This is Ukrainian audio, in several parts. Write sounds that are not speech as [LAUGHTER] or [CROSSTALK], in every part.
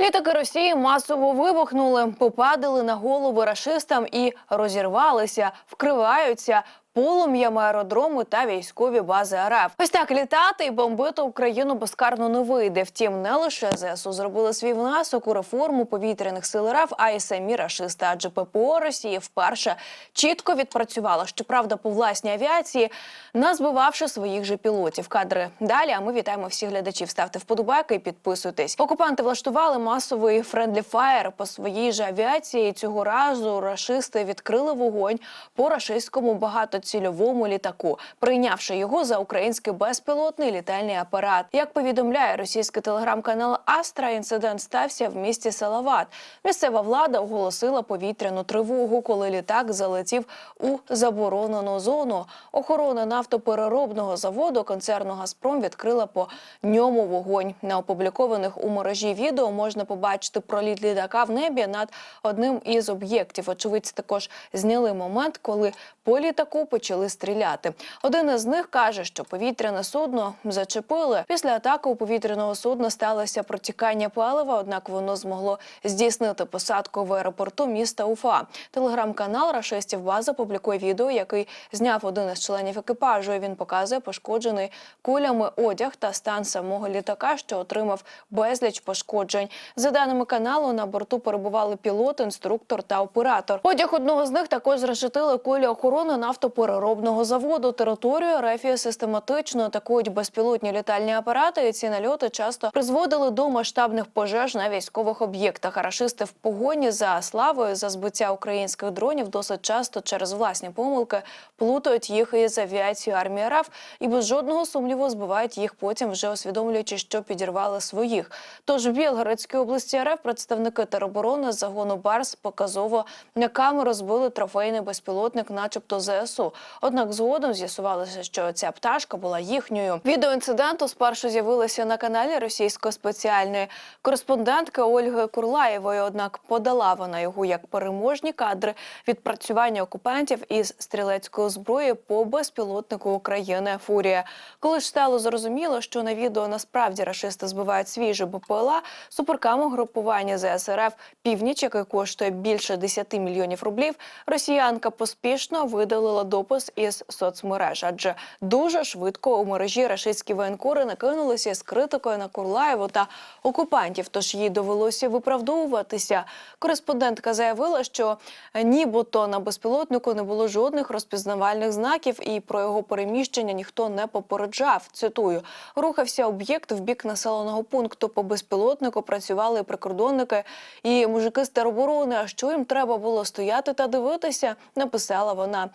Літаки Росії масово вибухнули, попадали на голови рашистам і розірвалися, вкриваються полум'ями аеродроми та військові бази РФ. Ось так літати і бомбити Україну безкарно не вийде. Втім, не лише ЗСУ зробили свій внесок у реформу повітряних сил РФ, а й самі рашисти. Адже ППО Росії вперше чітко відпрацювала, щоправда, по власній авіації, назбивавши своїх же пілотів. Кадри далі. А ми вітаємо всіх глядачів. Ставте вподобайки і підписуйтесь. Окупанти влаштували масовий френдлі фаєр по своїй же авіації. Цього разу рашисти відкрили вогонь по рашистському багатоцільовому літаку, прийнявши його за український безпілотний літальний апарат. Як повідомляє російський телеграм-канал Астра, інцидент стався в місті Салават. Місцева влада оголосила повітряну тривогу, коли літак залетів у заборонену зону. Охорона нафтопереробного заводу концерну Газпром відкрила по ньому вогонь. На опублікованих у мережі відео можна побачити проліт літака в небі над одним із об'єктів. Очевидці також зняли момент, коли по літаку почали стріляти. Один із них каже, що повітряне судно зачепили. Після атаки у повітряного судна сталося протікання палива, однак воно змогло здійснити посадку в аеропорту міста Уфа. Телеграм-канал Рашистів База публікує відео, який зняв один із членів екіпажу. Він показує пошкоджений кулями одяг та стан самого літака, що отримав безліч пошкоджень. За даними каналу, на борту перебували пілот, інструктор та оператор. Одяг одного з них також зрешетили кулі охорони нафтопереробного заводу. Територію Рефія систематично атакують безпілотні літальні апарати. І ці нальоти часто призводили до масштабних пожеж на військових об'єктах. Рашисти в погоні за славою за збиття українських дронів досить часто через власні помилки плутають їх із авіацією армії РФ і без жодного сумніву збивають їх потім, вже усвідомлюючи, що підірвали своїх. Тож в Білгородській області РФ представники тероборони з загону Барс показово на камеру збили трофейний безпілотник, начебто ЗСУ. Однак згодом з'ясувалося, що ця пташка була їхньою. Відео інциденту спершу з'явилося на каналі російської спеціальної кореспондентки Ольги Курлаєвої. Однак подала вона його як переможні кадри відпрацювання окупантів із стрілецької зброї по безпілотнику України Фурія. Коли ж стало зрозуміло, що на відео насправді рашисти збивають свіжі БПЛА, суперкаму групування ЗСРФ Північ, яке коштує більше 10 мільйонів рублів, росіянка поспішно видалила допис із соцмереж, адже дуже швидко у мережі рашистські воєнкори накинулися з критикою на Курлаєву та окупантів. Тож їй довелося виправдовуватися. Кореспондентка заявила, що нібито на безпілотнику не було жодних розпізнавальних знаків, і про його переміщення ніхто не попереджав. Цитую: рухався об'єкт в бік населеного пункту. По безпілотнику працювали прикордонники і мужики з тероборони. А що їм треба було стояти та дивитися? Написала вона.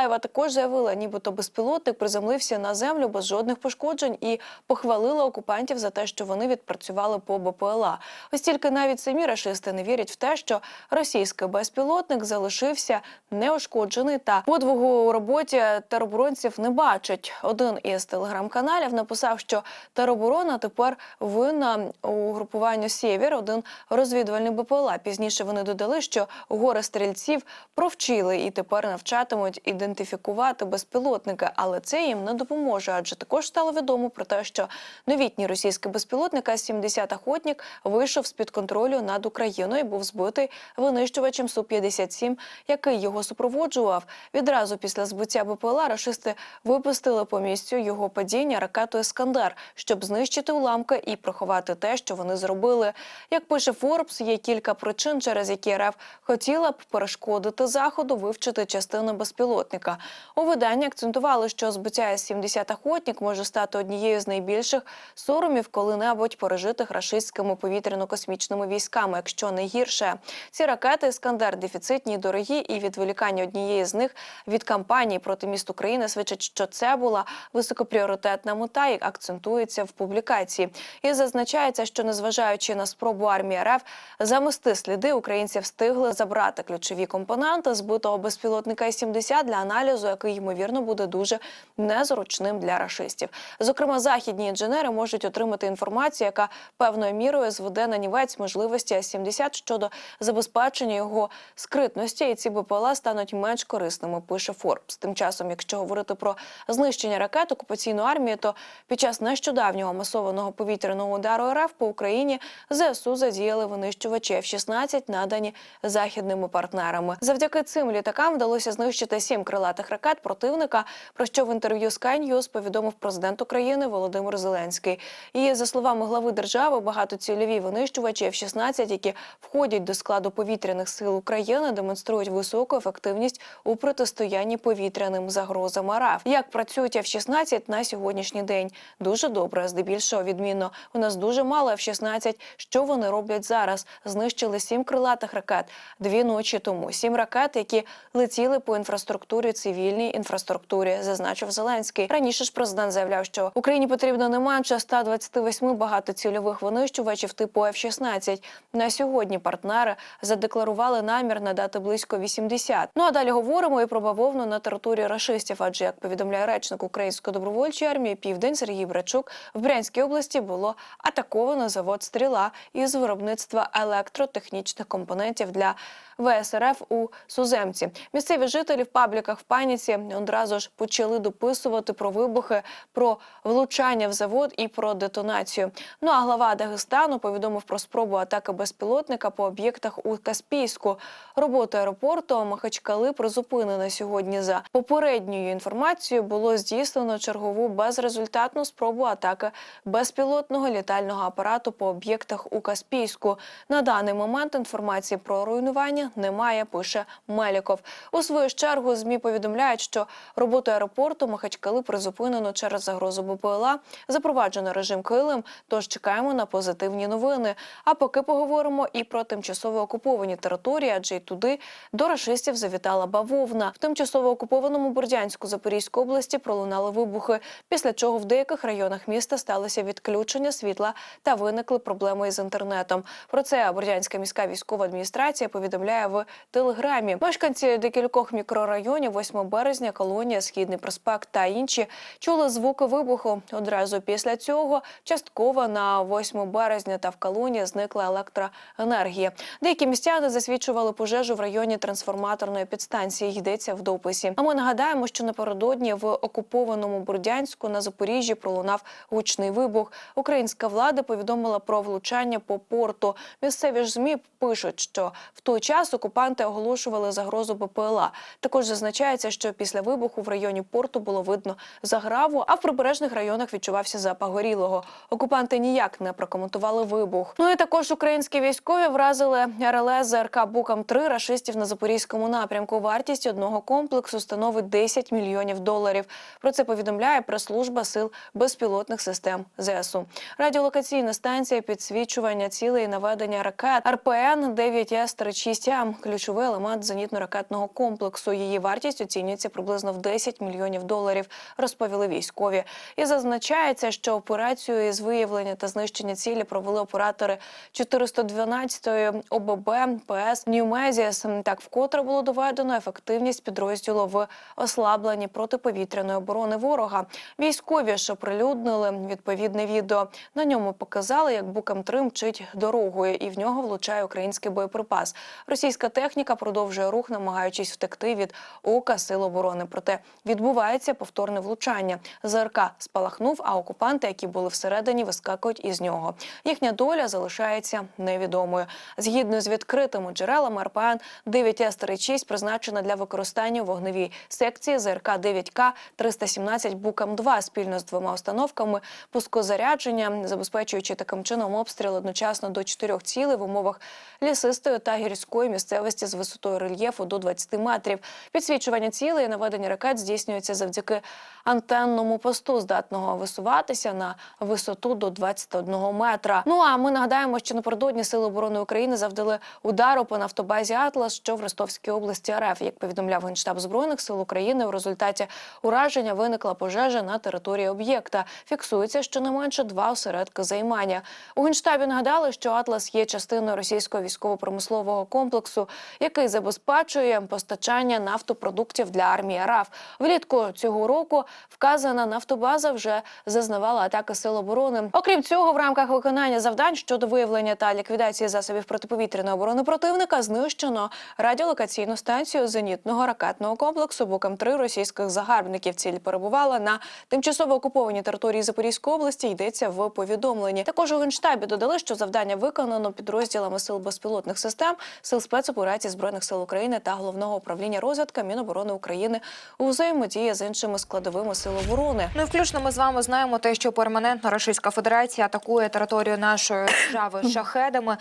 Курлаєва також заявила, нібито безпілотник приземлився на землю без жодних пошкоджень і похвалила окупантів за те, що вони відпрацювали по БПЛА. Ось тільки навіть самі рашисти не вірять в те, що російський безпілотник залишився неушкоджений та подвигу у роботі тероборонців не бачать. Один із телеграм-каналів написав, що тероборона тепер винна у групуванню Сєвєр, один розвідувальний БПЛА. Пізніше вони додали, що гори стрільців провчили і тепер навчатимуть ідентифікувати безпілотники, але це їм не допоможе, адже також стало відомо про те, що новітній російський безпілотник С-70 «Охотник» вийшов з під контролю над Україною і був збитий винищувачем Су-57, який його супроводжував. Відразу після збиття БПЛА рашисти випустили по місцю його падіння ракету Ескандер, щоб знищити уламки і приховати те, що вони зробили. Як пише Форбс, є кілька причин, через які РФ хотіла б перешкодити заходу вивчити частину безпілотника. У виданні акцентували, що збиття С-70 «Охотник» може стати однією з найбільших соромів коли-небудь пережитих рашистськими повітряно-космічними військами, якщо не гірше. Ці ракети Іскандер дефіцитні, дорогі, і відволікання однієї з них від кампанії проти міст України свідчить, що це була високопріоритетна мета, і акцентується в публікації. І зазначається, що незважаючи на спробу армії РФ замести сліди, українці встигли забрати ключові компоненти збитого безпілотника С-70 для аналізу, який ймовірно буде дуже незручним для рашистів. Зокрема, західні інженери можуть отримати інформацію, яка певною мірою зведе на нівець можливості С-70 щодо забезпечення його скритності, і ці БПЛА стануть менш корисними. Пише Форбс. Тим часом, якщо говорити про знищення ракет окупаційної армії, то під час нещодавнього масованого повітряного удару РФ по Україні ЗСУ задіяли винищувачі F-16, надані західними партнерами. Завдяки цим літакам вдалося знищити сім крилатих ракет противника. Про що в інтерв'ю Sky News повідомив президент України Володимир Зеленський. І за словами глави держави, багатоцільові винищувачі F-16, які входять до складу повітряних сил України, демонструють високу ефективність у протистоянні повітряним загрозам РФ. Як працюють F-16 на сьогоднішній день? Дуже добре, здебільшого відмінно. У нас дуже мало F-16. Що вони роблять зараз? Знищили сім крилатих ракет дві ночі тому. Сім ракет, які летіли по інфраструктурі цивільній інфраструктурі, зазначив Зеленський. Раніше ж президент заявляв, що Україні потрібно не менше 128 багатоцільових винищувачів типу F-16. На сьогодні партнери задекларували намір надати близько 80. Ну а далі говоримо і про бавовну на території рашистів. Адже як повідомляє речник української добровольчої армії Південь Сергій Брачук, в Брянській області було атаковано завод стріла із виробництва електротехнічних компонентів для ВСРФ у Суземці. Місцеві жителі в пабліках в паніці одразу ж почали дописувати про вибухи, про влучання в завод і про детонацію. Ну а глава Дагестану повідомив про спробу атаки безпілотника по об'єктах у Каспійську. Робота аеропорту Махачкали призупинена сьогодні. За попередньою інформацією було здійснено чергову безрезультатну спробу атаки безпілотного літального апарату по об'єктах у Каспійську. На даний момент інформації про руйнування немає. Пише Меліков. У свою чергу змі повідомляють, що роботу аеропорту Махачкали призупинено через загрозу БПЛА. Запроваджено режим Килим. Тож чекаємо на позитивні новини. А поки поговоримо і про тимчасово окуповані території, адже й туди до рашистів завітала бавовна. В тимчасово окупованому Бордянську Запорізької області пролунали вибухи, після чого в деяких районах міста сталося відключення світла та виникли проблеми із інтернетом. Про це Бордянська міська військова адміністрація повідомляє в телеграмі. Мешканці декількох мікрорайонів 8 березня, колонія, східний проспект та інші чули звуки вибуху. Одразу після цього частково на 8 березня та в колонії зникла електроенергія. Деякі містяни засвідчували пожежу в районі трансформаторної підстанції. Йдеться в дописі. А ми нагадаємо, що напередодні в окупованому Бурдянську на Запоріжжі пролунав гучний вибух. Українська влада повідомила про влучання по порту. Місцеві ж змі пишуть, що в той час окупанти оголошували загрозу БПЛА. Також зазначається, що після вибуху в районі порту було видно заграву, а в прибережних районах відчувався запах горілого. Окупанти ніяк не прокоментували вибух. Ну і також українські військові вразили РЛС ЗРК Букам 3 рашистів на запорізькому напрямку. Вартість одного комплексу становить 10 мільйонів доларів. Про це повідомляє прес-служба сил безпілотних систем ЗСУ. Радіолокаційна станція підсвічування цілей наведення ракет РПН 9 с 36 м ключовий елемент зенітно-ракетного комплексу. Її вартість оцінюється приблизно в 10 мільйонів доларів. Розповіли військові. І зазначається, що операцію із виявлення та знищення цілі провели оператори 412-ї ОББ ПС Ньюмезіс. Так вкотре було доведено ефективність підрозділу в ослабленні протиповітряної оборони ворога. Військові ж оприлюднили відповідне відео. На ньому показали, як букам 3 мчить дорогою, і в нього влучає український боєприпас. Російська техніка продовжує рух, намагаючись втекти від ока сил оборони. Проте відбувається повторне влучання. ЗРК спалахнув, а окупанти, які були всередині, вискакують із нього. Їхня доля залишається невідомою. Згідно з відкритими джерелами, РПН 9 с 36 призначена для використання вогневій секції ЗРК 9К 317 Букам 2 спільно з двома установками пускозарядження, забезпечуючи таким чином обстріл одночасно до чотирьох цілей в умовах лісистої та гірської місцевості з висотою рельєфу до 20 метрів. Підсвічування цілей і наведення ракет здійснюється завдяки антенному посту, здатного висуватися на висоту до 21 метра. Ну а ми нагадаємо, що напередодні сили оборони України завдали удару по нафтобазі Атлас, що в Ростовській області РФ. Як повідомляв генштаб збройних сил України, в результаті ураження виникла пожежа на території об'єкта. Фіксується щонайменше два осередки займання. У генштабі нагадали, що Атлас є частиною російського військово-промислового комплексу, який забезпечує постачання нафтопродуктів для армії РАФ. Влітку цього року вказана нафтобаза вже зазнавала атаки сил оборони. Окрім цього, в рамках виконання завдань щодо виявлення та ліквідації засобів протиповітряної оборони противника знищено радіолокаційну станцію зенітного ракетного комплексу Букам 3 російських загарбників. Ціль перебувала на тимчасово окупованій території Запорізької області. Йдеться в повідомленні. Також у генштабі додали, що завдання виконано підрозділами сил безпілотних систем, сил спецоперацій збройних сил України та головного управління розвідка Міноборони України у взаємодії з іншими складовими сил оборони. Ну і включно ми з вами знаємо те, що перманентно Російська Федерація атакує територію нашої держави [LAUGHS] шахедами,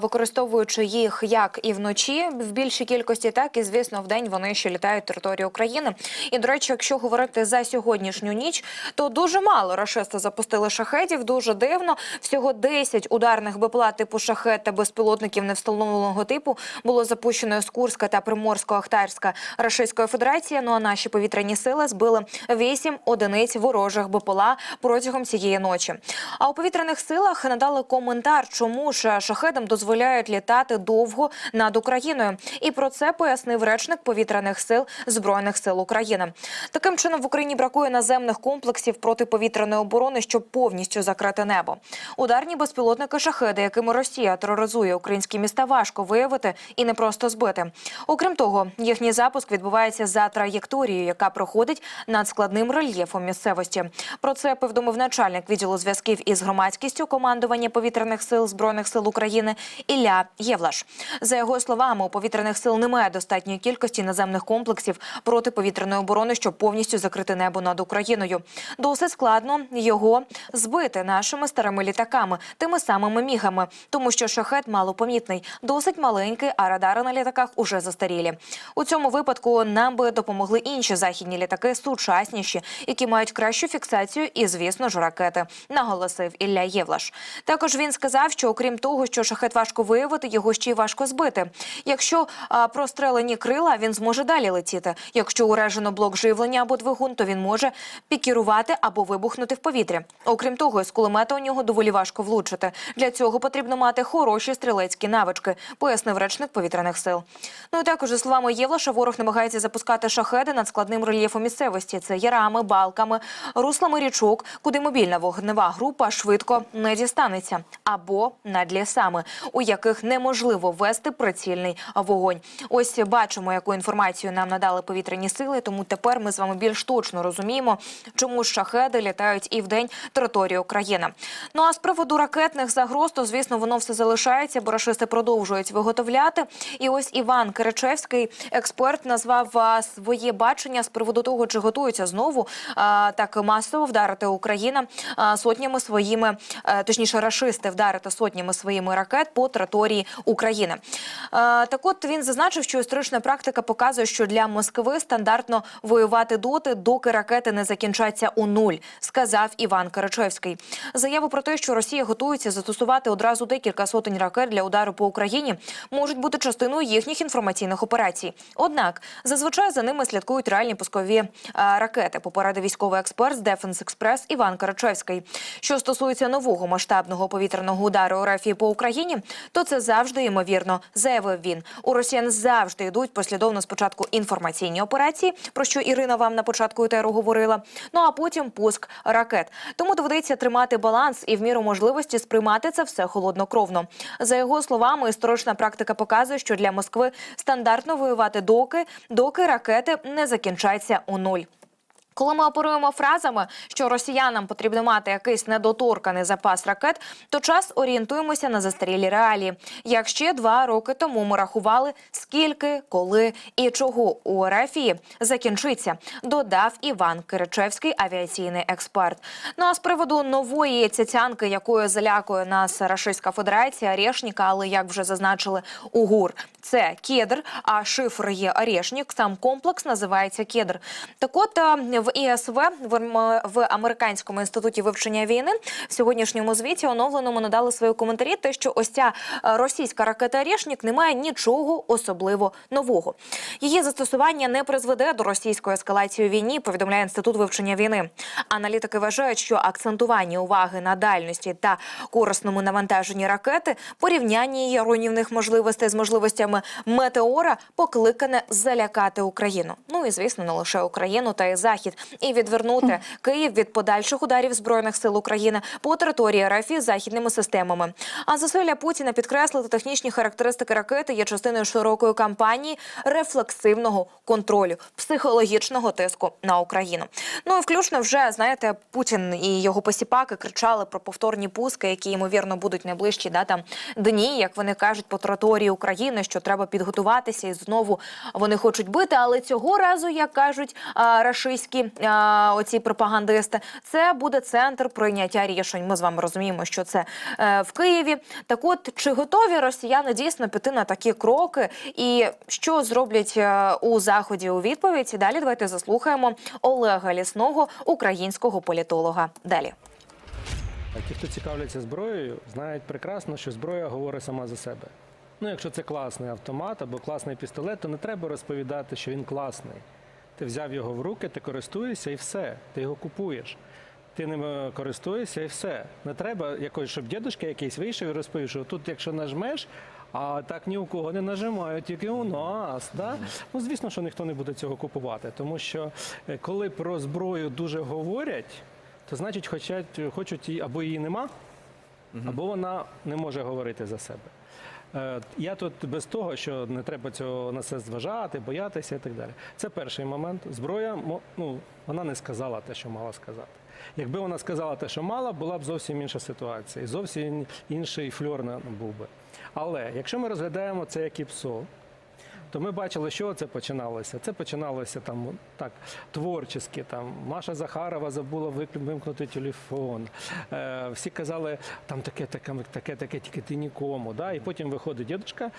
використовуючи їх як і вночі в більшій кількості, так і звісно вдень вони ще літають територію України. І до речі, якщо говорити за сьогоднішню ніч, то дуже мало рашисти запустили шахедів. Дуже дивно. Всього 10 ударних БПЛА типу шахет та безпілотників невстановленого типу було запущено з Курська та Приморсько-Ахтарська Рашистської Федерації. Ну а наші повітряні сили збили 8 одиниць ворожих БПЛА протягом цієї ночі. А у повітряних силах надали коментар, чому ж шахедам дозволяють літати довго над Україною. І про це пояснив речник повітряних сил збройних сил України. Таким чином в Україні бракує наземних комплексів протиповітряної оборони, щоб повністю закрити небо. Ударні безпілотники шахеди, якими Росія тероризує українські міста, важко виявити і не просто збити. Окрім того, їхній запуск відбувається за траєкторією, яка проходить над складним рельєфом місцевості. Про це повідомив начальник відділу зв'язків із громадськістю командування повітряних сил збройних сил України Ілля Євлаш. За його словами, у повітряних сил немає достатньої кількості наземних комплексів протиповітряної оборони, щоб повністю закрити небо над Україною. Досить складно його збити нашими старими літаками, тими самими мігами, тому що шахет малопомітний, досить маленький, а радари на літаках уже застарілі. У цьому випадку нам би допомогли інші західні літаки, сучасніші, які мають кращу фіксацію і, звісно ж, ракети, наголосив Ілля Євлаш. Також він сказав, що окрім того, що шахет важко виявити, його ще й важко збити. Якщо а, прострелені крила, він зможе далі летіти. Якщо уражено блок живлення або двигун, то він може пікірувати або вибухнути в повітрі. Окрім того, з кулемета у нього доволі важко влучити. Для цього потрібно мати хороші стрілецькі навички, пояснив речник повітряних сил. Ну і також за словами Євлаша, ворог намагається запускати шахеди над складним рельєфом місцевості. Це ярами, балками, руслами річок, куди мобільна вогнева група швидко не дістанеться, або над лісами, у яких неможливо вести прицільний вогонь. Ось бачимо, яку інформацію нам надали повітряні сили. Тому тепер ми з вами більш точно розуміємо, чому шахеди літають і в день території України. Ну а з приводу ракетних загроз, то звісно, воно все залишається, бо рашисти продовжують виготовляти. І ось Іван Киричевський, експерт, назвав своє бачення з приводу того, чи готується знову так масово вдарити Україна сотнями своїми, точніше, рашисти вдарити сотнями своїми ракет по території України. Так, от він зазначив, що історична практика показує, що для Москви стандартно воювати доти, доки ракети не закінчаться у нуль, сказав Іван Карачевський. Заяву про те, що Росія готується застосувати одразу декілька сотень ракет для удару по Україні, можуть бути частиною їхніх інформаційних операцій. Однак зазвичай за ними слідкують реальні пускові а, ракети. Попередив військовий експерт з Defense Express Іван Карачевський. Що стосується нового масштабного повітряного удару РФ по Україні, то це завжди ймовірно, заявив він. У росіян завжди йдуть послідовно спочатку інформаційні операції, про що Ірина вам на початку етеру говорила. Ну а потім пуск ракет. Тому доведеться тримати баланс і в міру можливості сприймати це все холоднокровно. За його словами, історична практика показує, що для Москви стандартно воювати доки, доки ракети не закінчаться у нуль. Коли ми оперуємо фразами, що росіянам потрібно мати якийсь недоторканий запас ракет, то час орієнтуємося на застарілі реалії. Як ще два роки тому ми рахували, скільки, коли і чого у Ерефії закінчиться, додав Іван Киричевський, авіаційний експерт. Ну а з приводу нової цяцянки, якою залякує нас Рашистська Федерація, Орешніка, але як вже зазначили УГУР, це кедр, а шифр є Орешнік. Сам комплекс називається кедр. Так от в в ІСВ в, американському інституті вивчення війни в сьогоднішньому звіті оновленому надали свої коментарі. Те, що ось ця е, російська ракета «Рєшнік» не має нічого особливо нового. Її застосування не призведе до російської ескалації війні. Повідомляє інститут вивчення війни. Аналітики вважають, що акцентування уваги на дальності та корисному навантаженні ракети, порівняння її руйнівних можливостей з можливостями метеора покликане залякати Україну. Ну і звісно, не лише Україну, та й захід, і відвернути Київ від подальших ударів збройних сил України по території РФ із західними системами. А зусилля Путіна підкреслити технічні характеристики ракети є частиною широкої кампанії рефлексивного контролю, психологічного тиску на Україну. Ну і включно вже знаєте, Путін і його посіпаки кричали про повторні пуски, які ймовірно будуть найближчі да, там, дні, як вони кажуть, по території України, що треба підготуватися, і знову вони хочуть бити. Але цього разу, як кажуть рашистські оці пропагандисти, це буде центр прийняття рішень. Ми з вами розуміємо, що це е, в Києві. Так, от чи готові росіяни дійсно піти на такі кроки, і що зроблять е, у заході у відповідь? Далі давайте заслухаємо Олега Лісного, українського політолога. Далі. А ті, хто цікавляться зброєю, знають прекрасно, що зброя говорить сама за себе. Ну, якщо це класний автомат або класний пістолет, то не треба розповідати, що він класний. Ти взяв його в руки, ти користуєшся і все. Ти його купуєш. Ти ним е, користуєшся і все. Не треба якось, щоб дідусь якийсь вийшов і розповів, що тут, якщо нажмеш, а так ні у кого не нажимають, тільки у нас. Да? Ну, звісно, що ніхто не буде цього купувати, тому що е, коли про зброю дуже говорять, то значить хочуть, хочуть її або її нема, або вона не може говорити за себе. Е, Я тут без того, що не треба цього на це зважати, боятися і так далі. Це перший момент. Зброя ну, вона не сказала те, що мала сказати. Якби вона сказала те, що мала, була б зовсім інша ситуація, і зовсім інший фльор був би. Але якщо ми розглядаємо це як ІПСО, то ми бачили, що це починалося. Це починалося там так творчески. Там Маша Захарова забула вимкнути телефон. Е, всі казали, там таке, таке, таке, таке, тільки ти нікому. Да? І потім виходить дідушка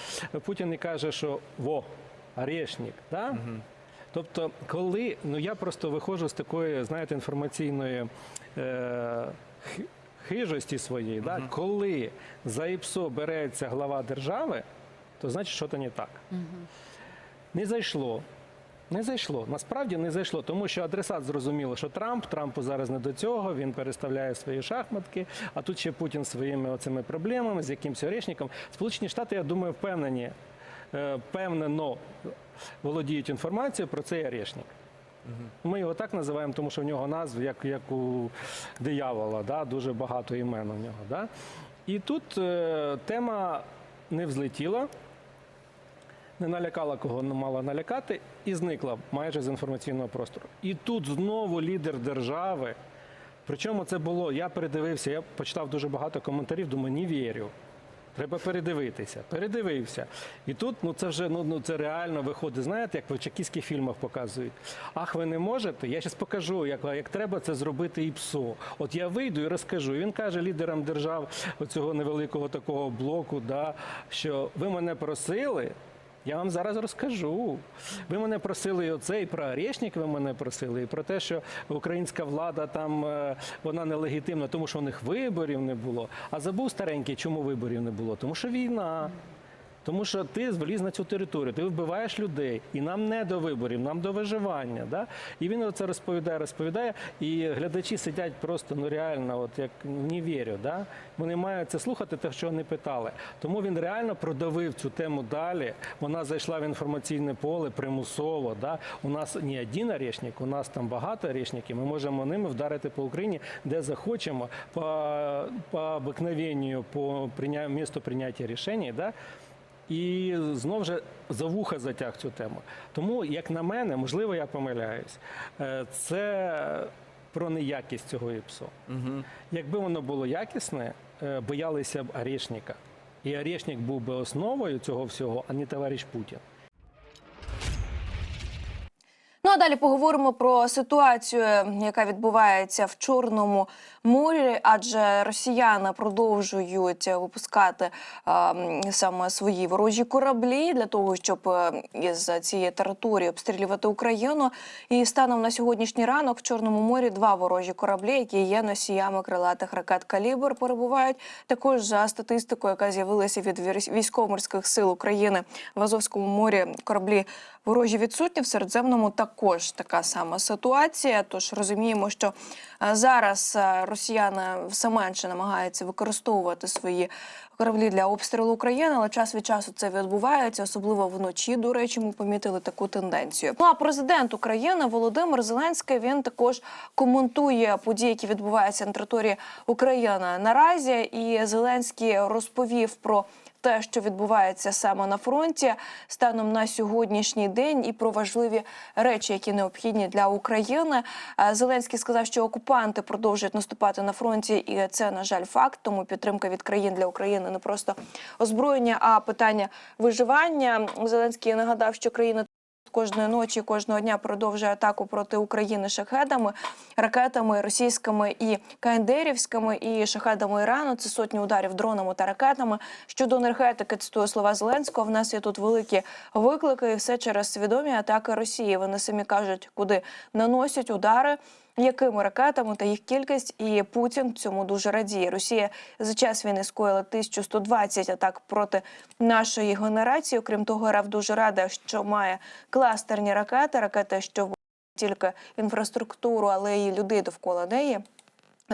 Путін і каже, що во, орешник. Да? Тобто, коли ну я просто виходжу з такої, знаєте, інформаційної. Е, Хижості своєї, да? коли за ІПСО береться глава держави, то значить, що то не так. Не зайшло. Не зайшло. Насправді не зайшло, тому що адресат зрозуміло, що Трамп, Трампу зараз не до цього, він переставляє свої шахматки, а тут ще Путін своїми оцими проблемами з якимось орешником. Сполучені Штати, я думаю, впевнені, е, впевнено володіють інформацією про цей орешник. Ми його так називаємо, тому що в нього назв, як, як у диявола, да? дуже багато імен у нього. Да? І тут е, тема не взлетіла, не налякала, кого не мала налякати, і зникла майже з інформаційного простору. І тут знову лідер держави. Причому це було, я передивився, я почитав дуже багато коментарів, думаю, не вірю. Треба передивитися. Передивився. І тут ну це вже ну, ну це реально виходить. Знаєте, як в чекістських фільмах показують. Ах, ви не можете? Я зараз покажу, як, як треба це зробити і ПСО. От я вийду і розкажу. І він каже лідерам держав оцього невеликого такого блоку, да, що ви мене просили. Я вам зараз розкажу. Ви мене просили і оце, і про Орешник ви мене просили, і про те, що українська влада там е, вона нелегітимна, тому що у них виборів не було. А забув старенький, чому виборів не було? Тому що війна. Тому що ти вліз на цю територію, ти вбиваєш людей, і нам не до виборів, нам до виживання. Да? І він це розповідає, розповідає, і глядачі сидять просто ну реально, от як не вірю. Да? Вони мають це слухати, те, що вони питали. Тому він реально продавив цю тему далі. Вона зайшла в інформаційне поле примусово. Да? У нас не один орешник, у нас там багато орешників. Ми можемо ними вдарити по Україні, де захочемо, по, по обикновенню, по прийня... місту прийняття рішень. Да? І знов же за вуха затяг цю тему. Тому, як на мене, можливо, я помиляюсь, е, це про неякість цього ІПСО. Якби воно було якісне, е, боялися б Орешника. І Орешник був би основою цього всього, а не товариш Путін. Ну а далі поговоримо про ситуацію, яка відбувається в Чорному морі, адже росіяни продовжують випускати е, саме свої ворожі кораблі для того, щоб е, із цієї території обстрілювати Україну. І станом на сьогоднішній ранок в Чорному морі два ворожі кораблі, які є носіями крилатих ракет Калібр, перебувають. Також за статистикою, яка з'явилася від військ- військово-морських сил України в Азовському морі, кораблі ворожі відсутні. В Середземному також така сама ситуація. Тож розуміємо, що е, зараз е, росіяни все менше намагаються використовувати свої кораблі для обстрілу України, але час від часу це відбувається, особливо вночі. До речі, ми помітили таку тенденцію. Ну а президент України Володимир Зеленський він також коментує події, які відбуваються на території України наразі. І Зеленський розповів про те, що відбувається саме на фронті станом на сьогоднішній день, і про важливі речі, які необхідні для України. Е, Зеленський сказав, що окупанти продовжують наступати на фронті, і це на жаль факт. Тому підтримка від країн для України не просто озброєння, а питання виживання. Зеленський нагадав, що країна. Кожної ночі, кожного дня продовжує атаку проти України шахедами, ракетами російськими і каендерівськими, і шахедами Ірану. Це сотні ударів дронами та ракетами. Щодо енергетики, цитую слова Зеленського. В нас є тут великі виклики, і все через свідомі атаки Росії. Вони самі кажуть, куди наносять удари. Якими ракетами та їх кількість, і Путін цьому дуже радіє. Росія за час війни скоїла 1120 атак проти нашої генерації. Окрім того, РФ дуже рада, що має кластерні ракети, ракети, що тільки інфраструктуру, але й людей довкола неї.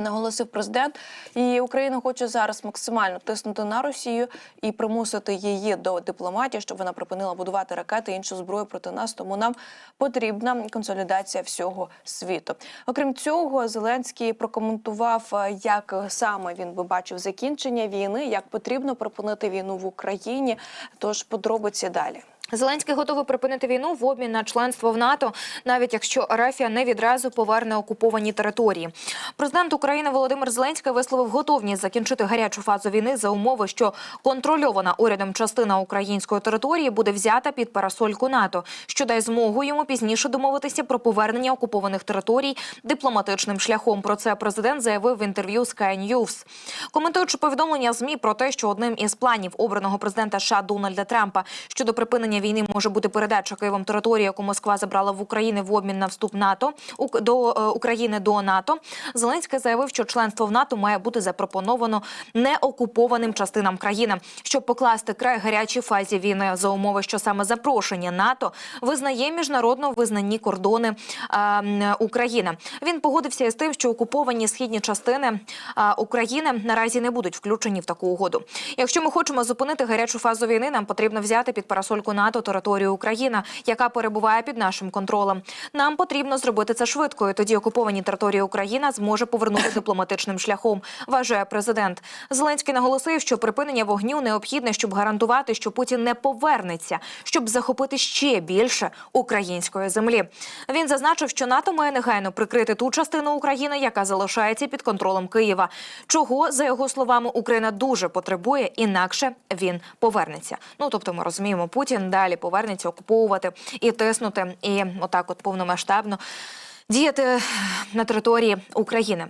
Наголосив президент, і Україна хоче зараз максимально тиснути на Росію і примусити її до дипломатії, щоб вона припинила будувати ракети і іншу зброю проти нас. Тому нам потрібна консолідація всього світу. Окрім цього, Зеленський прокоментував, е, як саме він би бачив закінчення війни, як потрібно припинити війну в Україні. Тож подробиці далі. Зеленський готовий припинити війну в обмін на членство в НАТО, навіть якщо Арафія не відразу поверне окуповані території. Президент України Володимир Зеленський висловив готовність закінчити гарячу фазу війни за умови, що контрольована урядом частина української території буде взята під парасольку НАТО, що дасть змогу йому пізніше домовитися про повернення окупованих територій дипломатичним шляхом. Про це президент заявив в інтерв'ю Sky News. Коментуючи повідомлення змі про те, що одним із планів обраного президента США Дональда Трампа щодо припинення війни може бути передача Києвом території, яку Москва забрала в Україні в обмін на вступ НАТО до е, України до НАТО. Зеленський заявив, що членство в НАТО має бути запропоновано неокупованим частинам країни, щоб покласти край гарячій фазі війни за умови, що саме запрошення НАТО визнає міжнародно визнані кордони е, України. Він погодився із тим, що окуповані східні частини е, України наразі не будуть включені в таку угоду. Якщо ми хочемо зупинити гарячу фазу війни, нам потрібно взяти під парасольку НАТО територію України, яка перебуває під нашим контролем. Нам потрібно зробити це швидко. і Тоді окуповані території України зможе повернути дипломатичним шляхом. Вважає президент. Зеленський наголосив, що припинення вогню необхідне, щоб гарантувати, що Путін не повернеться, щоб захопити ще більше української землі. Він зазначив, що НАТО має негайно прикрити ту частину України, яка залишається під контролем Києва. Чого за його словами Україна дуже потребує, інакше він повернеться. Ну тобто, ми розуміємо, Путін далі повернеться окуповувати і тиснути, і отак, от повномасштабно діяти на території України.